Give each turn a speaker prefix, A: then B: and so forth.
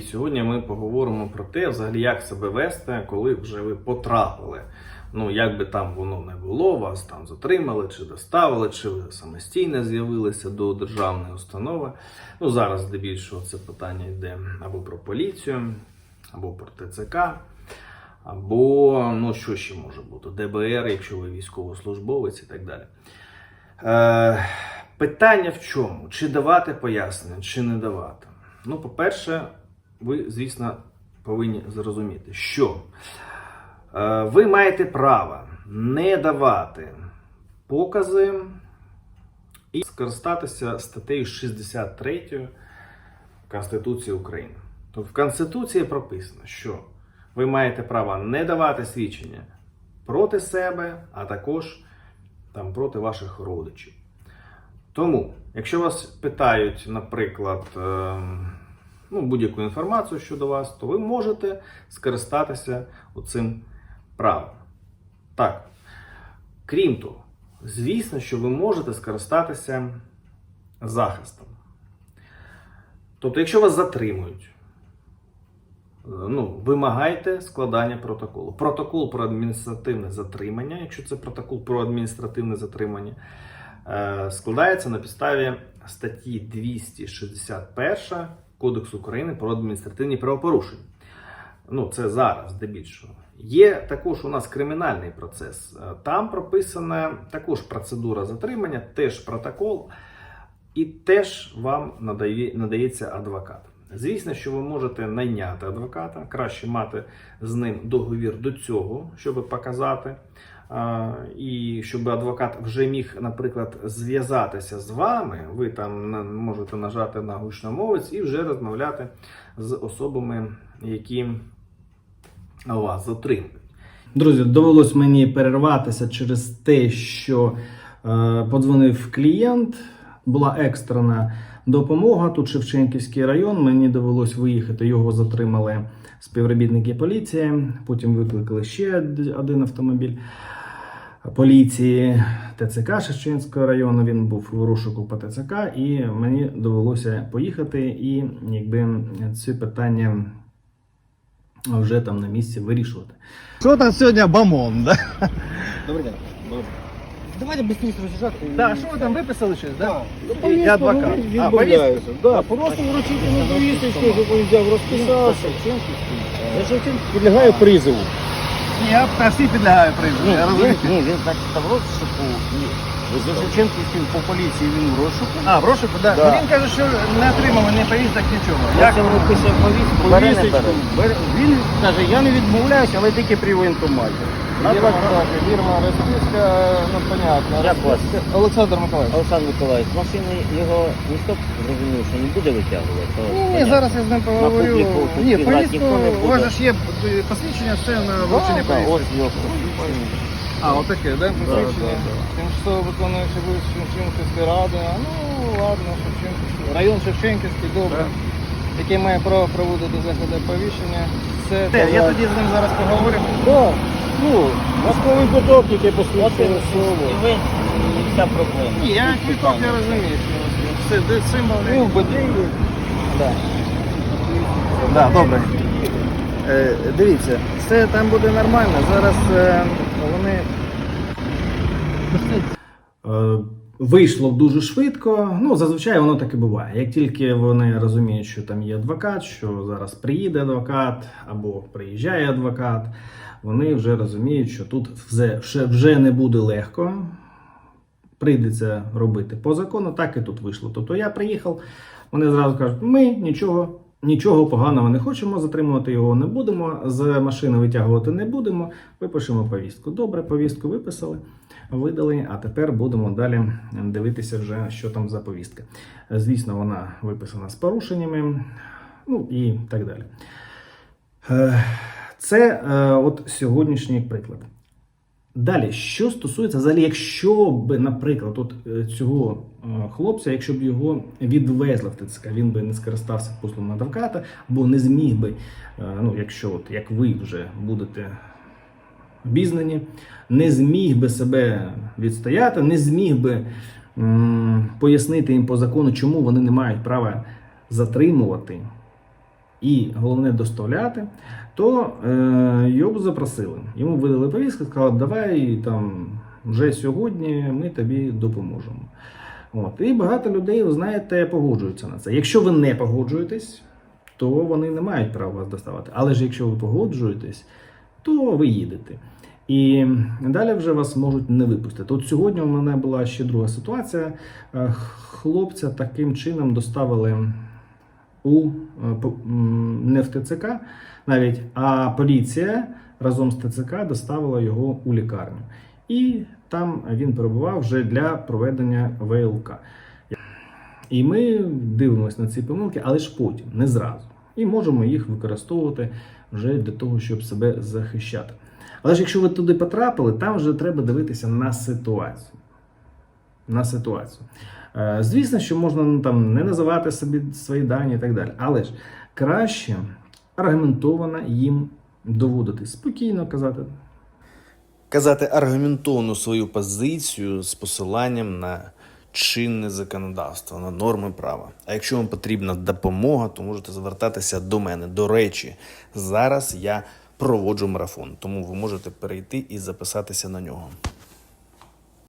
A: І сьогодні ми поговоримо про те, взагалі, як себе вести, коли вже ви потрапили. Ну, як би там воно не було, вас там затримали чи доставили, чи ви самостійно з'явилися до державної установи. Ну, зараз здебільшого це питання йде або про поліцію, або про ТЦК, або ну, що ще може бути, ДБР, якщо ви військовослужбовець і так далі. Е, питання в чому? Чи давати пояснення, чи не давати? Ну, по-перше, ви, звісно, повинні зрозуміти, що е, ви маєте право не давати покази і скористатися статтею 63 Конституції України. Тобто в Конституції прописано, що ви маєте право не давати свідчення проти себе, а також там, проти ваших родичів. Тому, якщо вас питають, наприклад, ем, ну, будь-яку інформацію щодо вас, то ви можете скористатися цим правом. Так. Крім того, звісно, що ви можете скористатися захистом. Тобто, якщо вас затримують, е, ну, вимагайте складання протоколу. Протокол про адміністративне затримання, якщо це протокол про адміністративне затримання, е, складається на підставі статті 261 Кодексу України про адміністративні правопорушення. Ну, це зараз, здебільшого. Є також у нас кримінальний процес. Е, Там прописана також процедура затримання, теж протокол, і теж вам надає, надається адвокат. Звісно, що ви можете найняти адвоката, краще мати з ним договір до цього, щоб показати. І щоб адвокат вже міг, наприклад, зв'язатися з вами, ви там можете нажати на гучномовець і вже розмовляти з особами, які вас затримують.
B: Друзі, довелось мені перерватися через те, що е, подзвонив клієнт, була екстрена допомога. Тут Шевченківський район. Мені довелось виїхати. Його затримали співробітники поліції. Потім викликали ще один автомобіль поліції ТЦК Шевченського району. Він був в розшуку по ТЦК, і мені довелося поїхати і якби ці питання вже там на місці вирішувати.
C: Що там сьогодні бамон, да?
D: Добрий день. Давайте быстрее роз'їжджати.
C: Да, що ви там виписали щось, да?
D: Ну,
C: Я адвокат. А,
D: Відмовляюся. Да, просто вручити на повісточку, щоб він взяв розписався. Я Шевченко підлягає призову.
C: Ні, я та всі підлягаю призову, я
D: ні,
C: розумію.
D: ні, він так в розшуку. Ні. За Шевченківським по поліції він у розшуку.
C: А, в розшуку, да.
D: Да.
C: Ну, Він каже, що не отримав ні повісток, нічого.
D: Я
C: Як
D: це виписав повістку.
C: Бере, не
D: повісточку. Бере. Він каже, я не відмовляюся, але тільки при воєнкоматі. Фірма, розписка, ну понятно.
C: Як вас? Олександр Миколаївич.
D: Олександр Миколаївич, машини його ніхто зрозумів, що не буде витягувати. то
C: Ні,
D: понятно.
C: зараз я з ним поговорю.
D: публіку
C: Ні,
D: тут
C: повістку,
D: ніхто не
C: у вас же ж є посвідчення, все на
D: Да,
C: врученні
D: да,
C: повістки.
D: ось його.
C: А, отаке, да, посвідчення? Тимчасово виконуючи вищу Шевченківської ради. А, Ну, ладно, Шевченківський. Район Шевченківський, добре. Який має право проводити заходи оповіщення. Все, я тоді з ним зараз поговорю.
D: Так, ну, військовий поток, який посвідчує слово.
E: І ви, і вся проблема.
C: Ні, я кількох я розумію, що все, де символ.
D: Ну, в БД
C: Да. Да, добре. Е, дивіться, все там буде нормально. Зараз е, вони.
B: Е, Вийшло дуже швидко. Ну, зазвичай воно так і буває. Як тільки вони розуміють, що там є адвокат, що зараз приїде адвокат або приїжджає адвокат, вони вже розуміють, що тут вже, вже, не буде легко. Прийдеться робити по закону, так і тут вийшло. Тобто я приїхав, вони зразу кажуть, ми нічого, нічого поганого не хочемо, затримувати його не будемо, з машини витягувати не будемо, випишемо повістку. Добре, повістку виписали, видали, а тепер будемо далі дивитися, вже, що там за повістка. Звісно, вона виписана з порушеннями, ну і так далі. Е, Це е, от сьогоднішній приклад. Далі, що стосується взагалі, якщо б, наприклад, от е, цього хлопця, якщо б його відвезли в ТЦК, він би не скористався послугами адвоката, або не зміг би, ну якщо от як ви вже будете обізнані, не зміг би себе відстояти, не зміг би м, пояснити їм по закону, чому вони не мають права затримувати і головне доставляти, то е, його б запросили. Йому видали повістку, сказали, давай там вже сьогодні ми тобі допоможемо. От. І багато людей, ви знаєте, погоджуються на це. Якщо ви не погоджуєтесь, то вони не мають права вас доставати. Але ж якщо ви погоджуєтесь, то ви їдете. І далі вже вас можуть не випустити. От сьогодні у мене була ще друга ситуація. Е, Хлопця таким чином доставили у е, не в ТЦК навіть, а поліція разом з ТЦК доставила його у лікарню. І там він перебував вже для проведення ВЛК. І ми дивимося на ці помилки, але ж потім, не зразу. І можемо їх використовувати вже для того, щоб себе захищати. Але ж якщо ви туди потрапили, там вже треба дивитися на ситуацію. На ситуацію. Е, Звісно, що можна ну, там не називати собі свої дані і так далі. Але ж краще аргументовано їм доводити, спокійно казати,
A: казати аргументовну свою позицію з посиланням на чинне законодавство, на норми права. А якщо вам потрібна допомога, то можете звертатися до мене. До речі, зараз я проводжу марафон, тому ви можете перейти і записатися на нього.